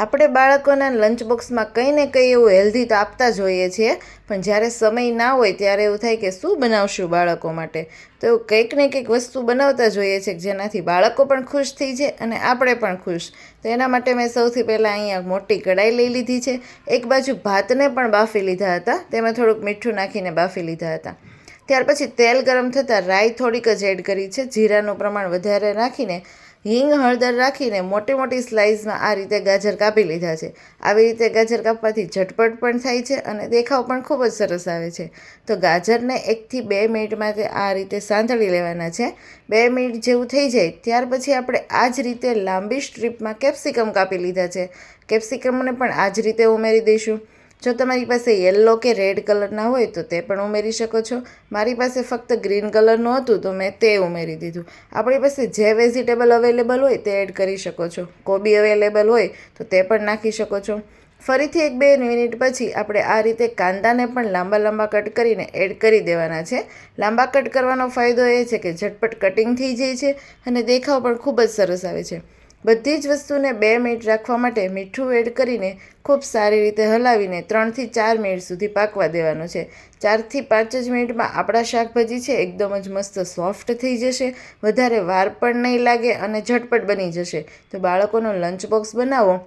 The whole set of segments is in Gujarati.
આપણે બાળકોના લંચ બોક્સમાં કંઈ ને કંઈ એવું હેલ્ધી તો આપતા જ હોઈએ છીએ, પણ જ્યારે સમય ના હોય ત્યારે એવું થાય કે શું બનાવશું બાળકો માટે? તો એવું કંઈક ને કંઈક વસ્તુ બનાવતા જોઈએ છે જેનાથી બાળકો પણ ખુશ થઈ જાય અને આપણે પણ ખુશ. તો એના માટે મેં સૌથી પહેલાં અહીંયા મોટી કઢાઈ લઈ લીધી છે. એક બાજુ ભાતને પણ બાફી લીધા હતા, તેમાં થોડુંક મીઠું નાખીને બાફી લીધા હતા. ત્યાર પછી તેલ ગરમ થતાં રાઈ થોડીક જ એડ કરી છે, જીરાનું પ્રમાણ વધારે રાખીને હિંગ હળદર રાખીને મોટી મોટી સ્લાઇસમાં આ રીતે ગાજર કાપી લીધા છે. આવી રીતે ગાજર કાપવાથી ઝટપટ પણ થાય છે અને દેખાવ પણ ખૂબ જ સરસ આવે છે. તો ગાજરને એકથી બે મિનિટ માટે આ રીતે સાંતળી લેવાના છે. બે મિનિટ જેવું થઈ જાય ત્યાર પછી આપણે આ જ રીતે લાંબી સ્ટ્રીપમાં કેપ્સિકમ કાપી લીધા છે. કેપ્સિકમને પણ આ જ રીતે ઉમેરી દઈશું. જો તમારી પાસે યલો કે રેડ કલરના હોય તો તે પણ ઉમેરી શકો છો. મારી પાસે ફક્ત ગ્રીન કલરનું હતું તો મેં તે ઉમેરી દીધું. આપણી પાસે જે વેજીટેબલ અવેલેબલ હોય તે એડ કરી શકો છો. કોબી અવેલેબલ હોય તો તે પણ નાખી શકો છો. ફરીથી એક બે મિનિટ પછી આપણે આ રીતે કાંદાને પણ લાંબા લાંબા કટ કરીને એડ કરી દેવાના છે. લાંબા કટ કરવાનો ફાયદો એ છે કે ઝટપટ કટિંગ થઈ જાય છે અને દેખાવ પણ ખૂબ જ સરસ આવે છે. બધી જ વસ્તુને બે મિનિટ રાખવા માટે મીઠું એડ કરીને ખૂબ સારી રીતે હલાવીને ત્રણથી ચાર મિનિટ સુધી પાકવા દેવાનું છે. ચારથી પાંચ જ મિનિટમાં આપણા શાકભાજી છે એકદમ જ મસ્ત સોફ્ટ થઈ જશે, વધારે વાર પણ નહીં લાગે અને ઝટપટ બની જશે. તો બાળકોનો લંચ બોક્સ બનાવો.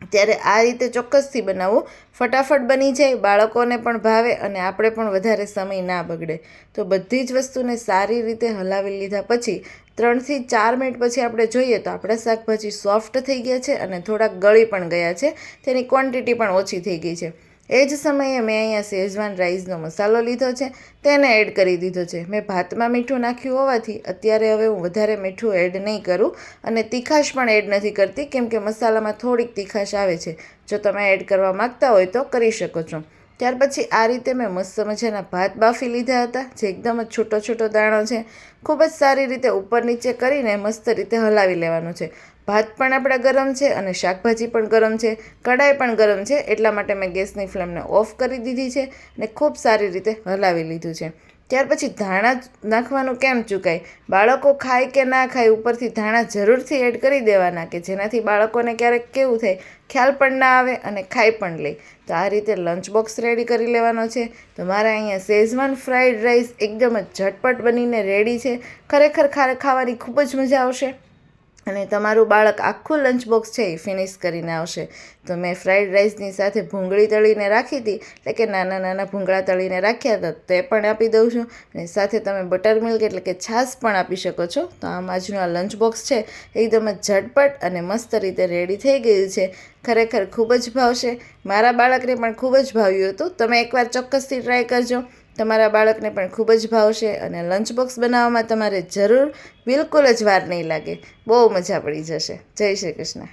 ત્યારે આ રીતે ચોક્કસથી બનાવવું ફટાફટ બની જાય, બાળકોને પણ ભાવે અને આપણે પણ વધારે સમય ના બગડે. તો બધી જ વસ્તુને સારી રીતે હલાવી લીધા પછી, ત્રણથી ચાર મિનિટ પછી આપણે જોઈએ તો આપણા શાકભાજી સોફ્ટ થઈ ગયા છે અને થોડાક ગળી પણ ગયા છે. તેની ક્વોન્ટિટી પણ ઓછી થઈ ગઈ છે. એ જ સમયે મેં અહીંયા શેઝવાન રાઈસનો મસાલો લીધો છે તેને એડ કરી દીધો છે. મેં ભાતમાં મીઠું નાખ્યું હોવાથી અત્યારે હવે હું વધારે મીઠું એડ નહીં કરું અને તીખાશ પણ એડ નથી કરતી, કેમ કે મસાલામાં થોડીક તીખાશ આવે છે. જો તમે એડ કરવા માગતા હોય તો કરી શકો છો. ત્યાર પછી આ રીતે મેં મસ્ત મજાના ભાત બાફી લીધા હતા, જે એકદમ જ છૂટો છૂટો દાણો છે. ખૂબ જ સારી રીતે ઉપર નીચે કરીને મસ્ત રીતે હલાવી લેવાનું છે. ભાત પણ આપણા ગરમ છે અને શાકભાજી પણ ગરમ છે, કઢાઈ પણ ગરમ છે, એટલા માટે મેં ગેસની ફ્લેમને ઓફ કરી દીધી છે અને ખૂબ સારી રીતે હલાવી લીધું છે. ત્યાર પછી ધાણા નાખવાનું કેમ ચૂકાય? બાળકો ખાય કે ના ખાય ઉપરથી ધાણા જરૂરથી એડ કરી દેવાના કે જેનાથી બાળકોને ક્યારેક કેવું થાય, ખ્યાલ પણ ના આવે અને ખાઈ પણ લે. તો આ રીતે લંચ બોક્સ રેડી કરી લેવાનો છે. તો મારા અહીંયા શેઝવાન ફ્રાઈડ રાઈસ એકદમ જ ઝટપટ બનીને રેડી છે. ખરેખર ખારે ખાવાની ખૂબ જ મજા આવશે. અને તમારું બાળક આખું લંચ બોક્સ છે એ ફિનિશ કરીને આવશે. તો મેં ફ્રાઈડ રાઈસની સાથે ભૂંગળી તળીને રાખી હતી. એટલે કે નાના નાના ભૂંગળા તળીને રાખ્યા હતા, તે પણ આપી દઉં છું. અને સાથે તમે બટર મિલ્ક એટલે કે છાશ પણ આપી શકો છો. તો આમ આજનું આ લંચ બોક્સ છે, એકદમ જ ઝટપટ અને મસ્ત રીતે રેડી થઈ ગયું છે. ખરેખર ખૂબ જ ભાવશે. મારા બાળકને પણ ખૂબ જ ભાવ્યું હતું. તમે એકવાર ચોક્કસથી ટ્રાય કરજો. તમારા બાળકને પણ ખૂબ જ ભાવશે અને લંચ બોક્સ બનાવવામાં તમારે જરૂર બિલકુલ જ વાર નહીં લાગે. બહુ મજા પડી જશે. જય શ્રી કૃષ્ણ.